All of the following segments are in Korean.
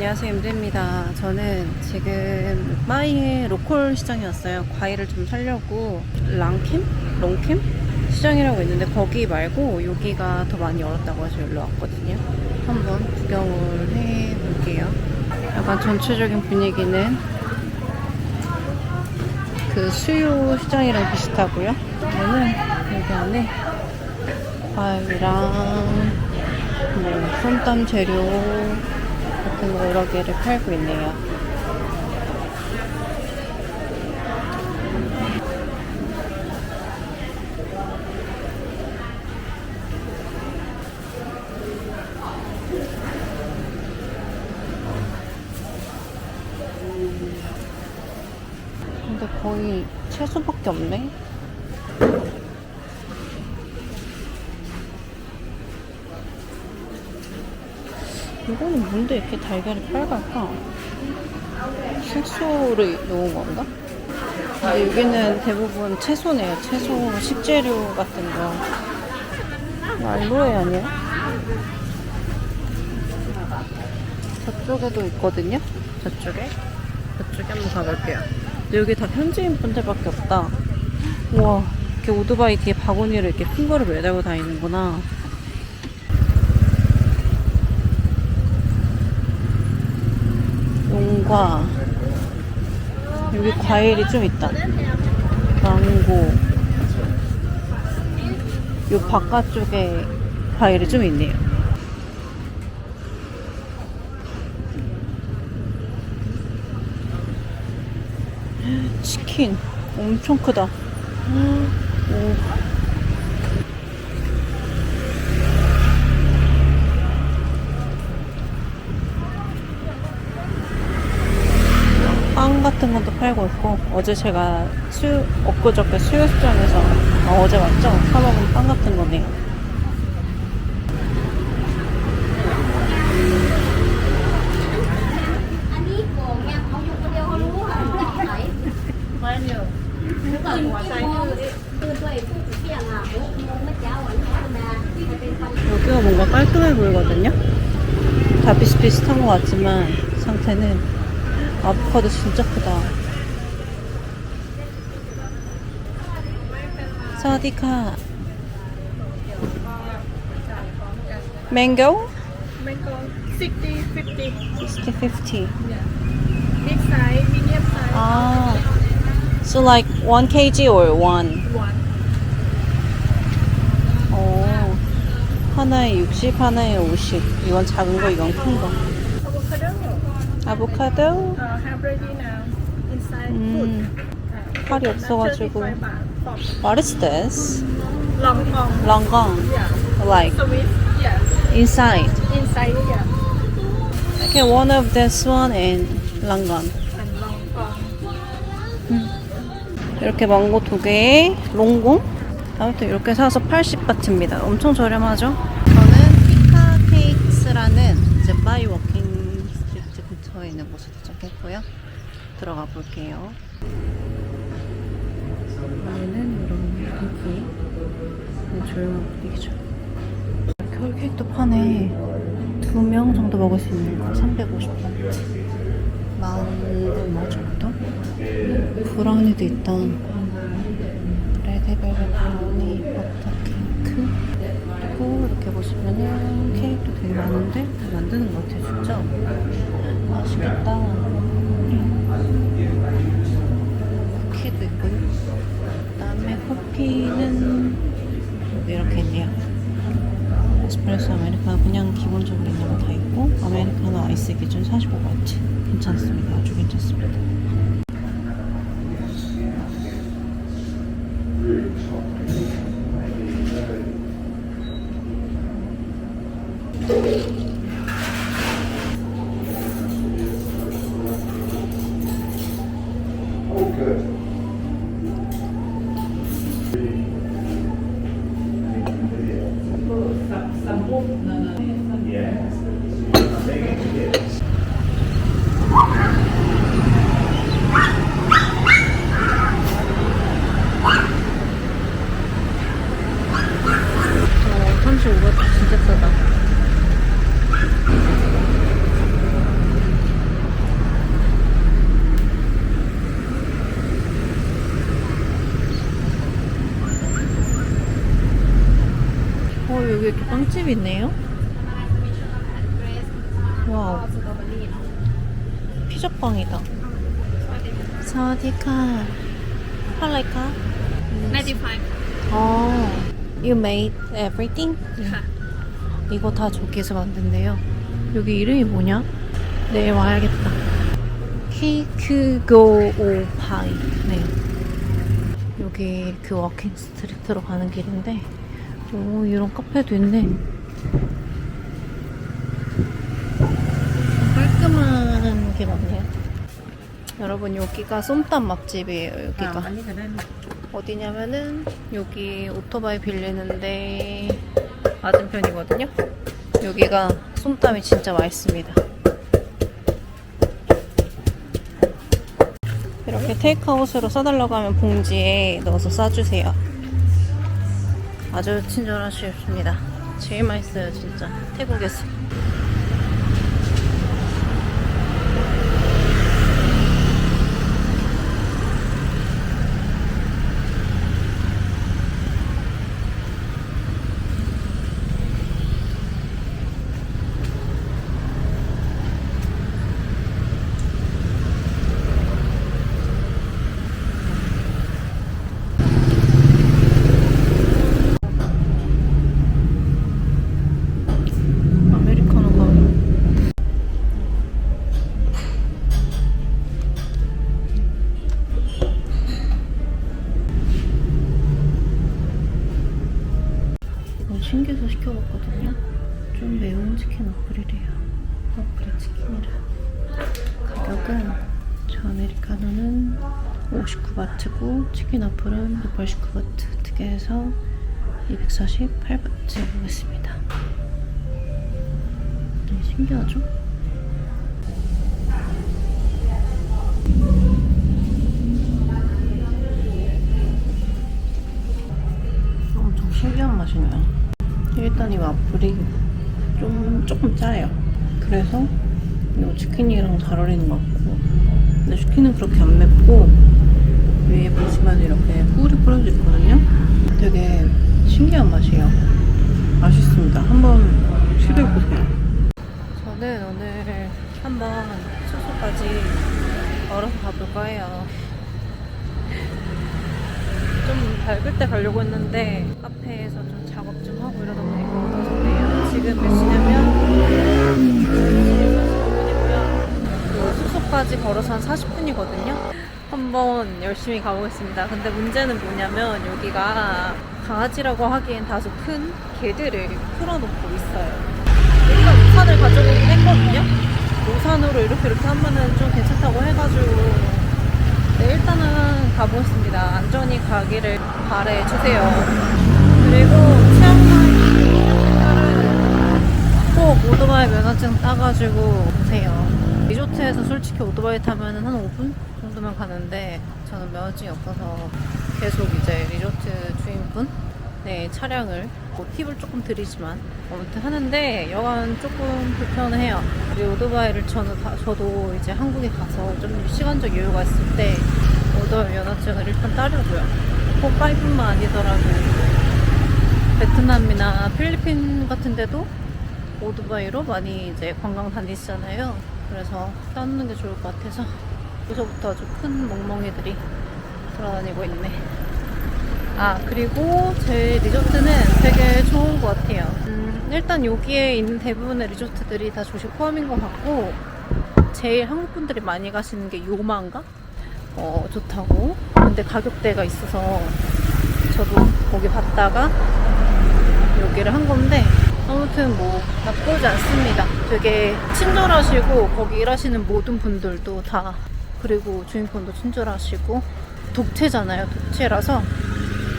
안녕하세요 임대입니다. 저는 지금 마이의 로컬 시장에 왔어요. 과일을 좀 사려고 랑캠? 롱캠? 시장이라고 있는데 거기 말고 여기가 더 많이 열었다고 해서 여기로 왔거든요. 한번 구경을 해볼게요. 약간 전체적인 분위기는 그 수요 시장이랑 비슷하고요. 저는 여기 안에 과일이랑 뭐 솜땀 재료 같은 거 여러 개를 팔고 있네요. 근데 거의 채소밖에 없네. 이거는 뭔데 이렇게 달걀이 빨갛까? 색소를 넣은 건가? 아, 여기는 대부분 채소네요. 채소, 식재료 같은 거. 알로에 아니야? 저쪽에도 있거든요? 저쪽에? 저쪽에 한번 가볼게요. 근데 여기 다 현지인 분들밖에 없다. 우와, 이렇게 오토바이 뒤에 바구니를 이렇게 큰 거를 매달고 다니는구나. 용과 여기 과일이 좀 있다. 망고. 요 바깥쪽에 과일이 좀 있네요. 치킨 엄청 크다. 오. 빵 같은 것도 팔고 있고 어제 제가 수 엊그저께 수요시장에서 아, 어제 맞죠? 사먹은 빵 같은 거네요. 여기가 뭔가 깔끔해 보이거든요. 다 비슷비슷한 것 같지만 상태는 아보카도 진짜 크다. 사디카 망고 Mango 60, 50. 60 50. Big size, medium size, 아, so like 1 kg or 1? one. 어, 하나에 60, 하나에 50. 이건 작은 거, 이건 큰 거. Avocado. 아보카도? Uh, have ready now. Inside food. 음, Uh, 팔이 coconut 없어가지고. 35 baht. From what is this? Long Kong. 랑강. Yeah. Like Sweet. Yeah. inside. Inside. Yeah. Okay, one of this one and 랑강. And Long Kong. 이렇게 망고 두 개에 롱공? 아무튼 이렇게 사서 80바트입니다. 엄청 저렴하죠? 저는 피카 케이크스라는 이제 바이 워킹 스트리트 근처에 있는 곳에 도착했고요. 들어가 볼게요. 여기는 이런 분위기. 조용한 분위기죠. 겨울 케이크도 파네. 두 명 정도 먹을 수 있는 거 350바트. 만 얼마 정도? 브라우니도 있다. 레드벨벳 브라우니, 버터 케이크. 그리고 이렇게 보시면은 케이크도 되게 많은데 다 만드는 것 같아요, 진짜. 맛있겠다. 쿠키도 있고요. 그다음에 커피는 이렇게 있네요. 에스프레소 아메리카노 그냥 기본적으로 있는 거 다 있고 아메리카노 아이스 기준 45바트. 괜찮습니다. 아주 괜찮습니다 빵집이 있네요. 와우. 피자빵이다. 사와디카. 할라이카? 95 어. You made everything?ค่ะ 이거 다 저기에서 만든대요. 여기 이름이 뭐냐? 내일 와야겠다. 케이크고 오파이. 네. 여기 그 워킹 스트리트로 가는 길인데, 오, 이런 카페도 있네. 깔끔한 게 많네요. 여러분, 여기가 쏨땀 맛집이에요, 여기가. 어디냐면은, 여기 오토바이 빌리는데, 맞은편이거든요. 여기가 쏨땀이 진짜 맛있습니다. 이렇게 테이크아웃으로 싸달라고 하면 봉지에 넣어서 싸주세요. 아주 친절하십니다. 제일 맛있어요, 진짜. 태국에서. 아메리카노가 이건 신기해서 시켜봤거든요. 좀 매운 치킨 어플이래요. 어플의 치킨이라. 가격은 저 아메리카노는 59바트고 치킨 어플은 189바트 두 개해서 248바트 보겠습니다. 되게 신기하죠? 엄청 신기한 맛이네요. 일단 이 와플이 좀 조금 짜요. 그래서 이거 치킨이랑 잘 어울리는 것 같고 근데 치킨은 그렇게 안 맵고 위에 보시면 이렇게 꿀이 뿌려져 있거든요. 되게 신기한 맛이에요. 맛있습니다. 한번 시도해보세요. 저는 오늘 한번 숙소까지 걸어서 가볼까 해요. 좀 밝을 때 가려고 했는데 카페에서 좀 작업 좀 하고 이러다 보니까 어두워졌네요. 지금 몇 시냐면 45분이고요. 그 숙소까지 걸어서 한 40분이거든요. 한번 열심히 가보겠습니다. 근데 문제는 뭐냐면 여기가 강아지라고 하기엔 다소 큰 개들을 풀어놓고 있어요. 우리가 우산을 가져오긴 했거든요. 우산으로 이렇게 이렇게 하면은 좀 괜찮다고 해가지고 네, 일단은 가보겠습니다. 안전히 가기를 바래주세요. 그리고 치앙마이는 꼭 오토바이 면허증 따가지고 오세요. 리조트에서 솔직히 오토바이 타면 한 5분 정도면 가는데 저는 면허증이 없어서 계속 이제 리조트 주인분 네, 차량을 뭐 팁을 조금 드리지만 아무튼 하는데 여간 조금 불편해요. 그리고 오토바이를 저는 다, 저도 이제 한국에 가서 좀 시간적 여유가 있을 때 오토바이 면허증을 일단 따려고요. 꼭 5분만 아니더라도 베트남이나 필리핀 같은 데도 오토바이로 많이 이제 관광 다니시잖아요. 그래서 따는 게 좋을 것 같아서 여기서부터 아주 큰 멍멍이들이 돌아다니고 있네. 아 그리고 제 리조트는 되게 좋은 것 같아요. 음, 일단 여기에 있는 대부분의 리조트들이 다 조식 포함인 것 같고 제일 한국 분들이 많이 가시는 게 요마인가? 어 좋다고. 근데 가격대가 있어서 저도 거기 봤다가 여기를 한 건데 아무튼 뭐 나쁘지 않습니다. 되게 친절하시고 거기 일하시는 모든 분들도 다 그리고 주인분도 친절하시고 독채잖아요. 독채라서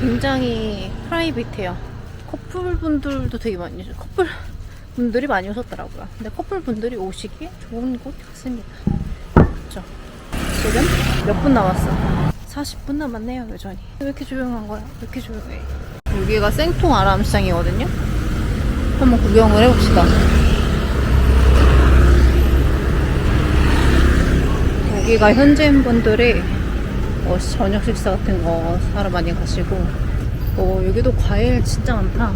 굉장히 프라이빗해요. 커플 분들도 되게 많이 오셔. 커플 분들이 많이 오셨더라고요. 근데 커플 분들이 오시기에 좋은 곳 같습니다. 그렇죠. 지금 몇 분 남았어? 40분 남았네요, 여전히. 왜 이렇게 조용한 거야? 왜 이렇게 조용해? 여기가 생통 아람시장이거든요. 한번 구경을 해봅시다. 여기가 현지인분들이 어, 저녁 식사 같은 거 사러 많이 가시고 어, 여기도 과일 진짜 많다.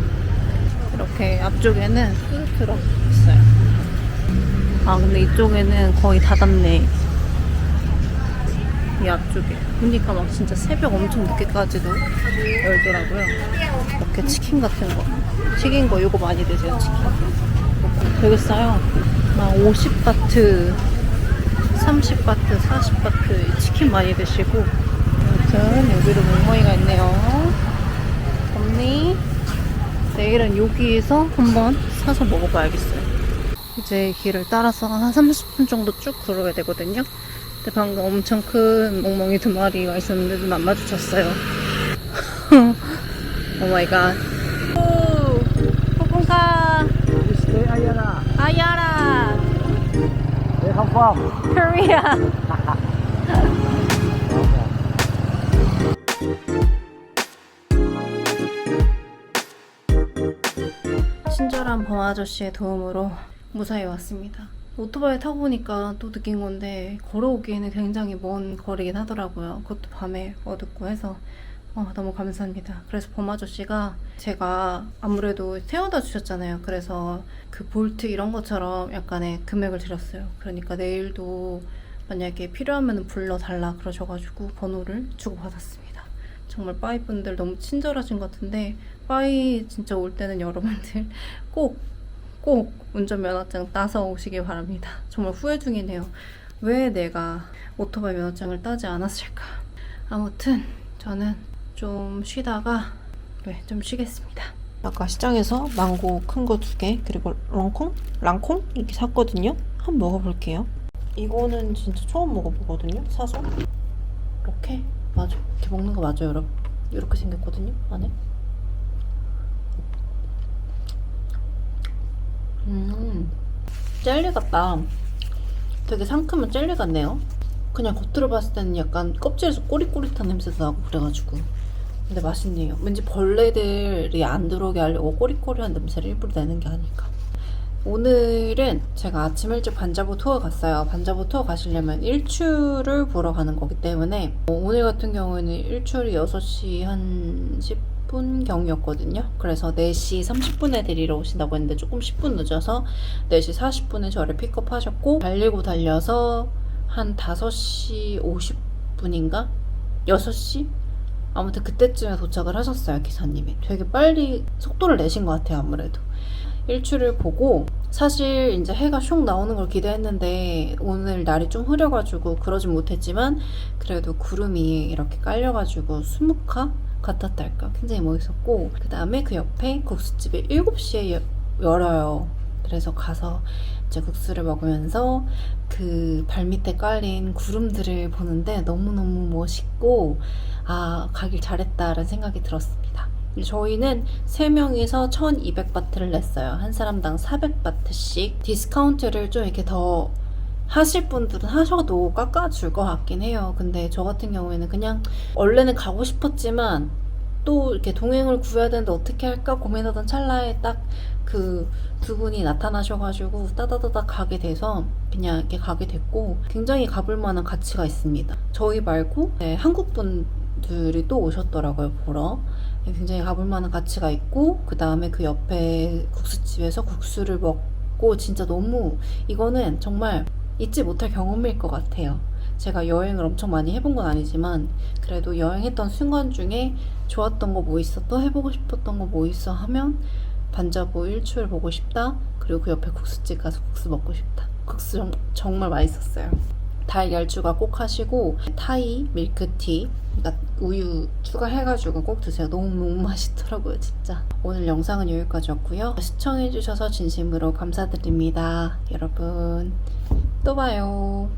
이렇게 앞쪽에는 푸드트럭 있어요. 아 근데 이쪽에는 거의 닫았네. 이 앞쪽에. 보니까 막 진짜 새벽 엄청 늦게까지도 열더라고요. 이렇게 치킨 같은 거. 튀긴 거 이거 많이 드세요, 치킨. 되게 싸요. 막 50바트, 30바트, 40바트 치킨 많이 드시고. 아무튼 여기도 멍멍이가 있네요. 언니. 내일은 여기에서 한번 사서 먹어봐야겠어요. 이제 길을 따라서 한 30분 정도 쭉 걸어야 되거든요. 방금 엄청 큰 멍멍이 두 마리가 있었는데 눈안 마주쳤어요. 오 마이 갓. 오! Ayala. 아야라! Where come from? 코리아! 친절한 범 아저씨의 도움으로 무사히 왔습니다. 오토바이 타고 보니까 또 느낀 건데 걸어오기에는 굉장히 먼 거리긴 하더라고요. 그것도 밤에 어둡고 해서 어, 너무 감사합니다. 그래서 범 아저씨가 제가 아무래도 태워다 주셨잖아요. 그래서 그 볼트 이런 것처럼 약간의 금액을 드렸어요. 그러니까 내일도 만약에 필요하면 불러달라 그러셔가지고 번호를 주고받았습니다. 정말 빠이 분들 너무 친절하신 것 같은데 빠이 진짜 올 때는 여러분들 꼭 꼭 운전면허증 따서 오시길 바랍니다. 정말 후회 중이네요. 왜 내가 오토바이 면허증을 따지 않았을까? 아무튼 저는 좀 쉬다가 네, 좀 쉬겠습니다. 아까 시장에서 망고 큰 거 두 개, 그리고 랑콩? 랑콩? 이렇게 샀거든요. 한번 먹어볼게요. 이거는 진짜 처음 먹어보거든요. 사서. 이렇게? 맞아. 이렇게 먹는 거 맞아요, 여러분. 이렇게 생겼거든요, 안에. 음, 젤리 같다. 되게 상큼한 젤리 같네요. 그냥 겉으로 봤을 때는 약간 껍질에서 꼬릿꼬릿한 냄새도 나고 그래가지고. 근데 맛있네요. 왠지 벌레들이 안 들어오게 하려고 꼬리꼬리한 냄새를 일부러 내는 게 아닐까. 오늘은 제가 아침 일찍 반자보 투어 갔어요. 반자보 투어 가시려면 일출을 보러 가는 거기 때문에 어, 오늘 같은 경우에는 일출이 6시 한 10 분 경이었거든요. 그래서 4시 30분에 데리러 오신다고 했는데 조금 10분 늦어서 4시 40분에 저를 픽업하셨고 달리고 달려서 한 5시 50분인가? 6시? 아무튼 그때쯤에 도착을 하셨어요 기사님이 되게 빨리 속도를 내신 것 같아요 아무래도 일출을 보고 사실 이제 해가 슉 나오는 걸 기대했는데 오늘 날이 좀 흐려가지고 그러진 못했지만 그래도 구름이 이렇게 깔려가지고 수묵화 같았달까 굉장히 멋있었고 그 다음에 그 옆에 국수집이 7시에 열어요 그래서 가서 이제 국수를 먹으면서 그 발밑에 깔린 구름들을 보는데 너무너무 멋있고 아 가길 잘했다라는 생각이 들었습니다. 저희는 3명이서 1200바트를 냈어요. 한 사람당 400바트씩 디스카운트를 좀 이렇게 더 하실 분들은 하셔도 깎아줄 것 같긴 해요. 근데 저 같은 경우에는 그냥 원래는 가고 싶었지만 또 이렇게 동행을 구해야 되는데 어떻게 할까 고민하던 찰나에 딱 그 두 분이 나타나셔가지고 따다다닥 가게 돼서 그냥 이렇게 가게 됐고 굉장히 가볼 만한 가치가 있습니다. 저희 말고 네, 한국 분들이 또 오셨더라고요 보러. 굉장히 가볼 만한 가치가 있고 그 다음에 그 옆에 국수집에서 국수를 먹고 진짜 너무 이거는 정말 잊지 못할 경험일 것 같아요. 제가 여행을 엄청 많이 해본 건 아니지만 그래도 여행했던 순간 중에 좋았던 거 뭐 있어? 또 해보고 싶었던 거 뭐 있어? 하면 반자보 일출 보고 싶다. 그리고 그 옆에 국수집 가서 국수 먹고 싶다. 국수 정, 정말 맛있었어요 달걀 추가 꼭 하시고 타이 밀크티 그러니까 우유 추가해가지고 꼭 드세요. 너무 너무 맛있더라고요 진짜. 오늘 영상은 여기까지였고요. 시청해주셔서 진심으로 감사드립니다 여러분. 또 봐요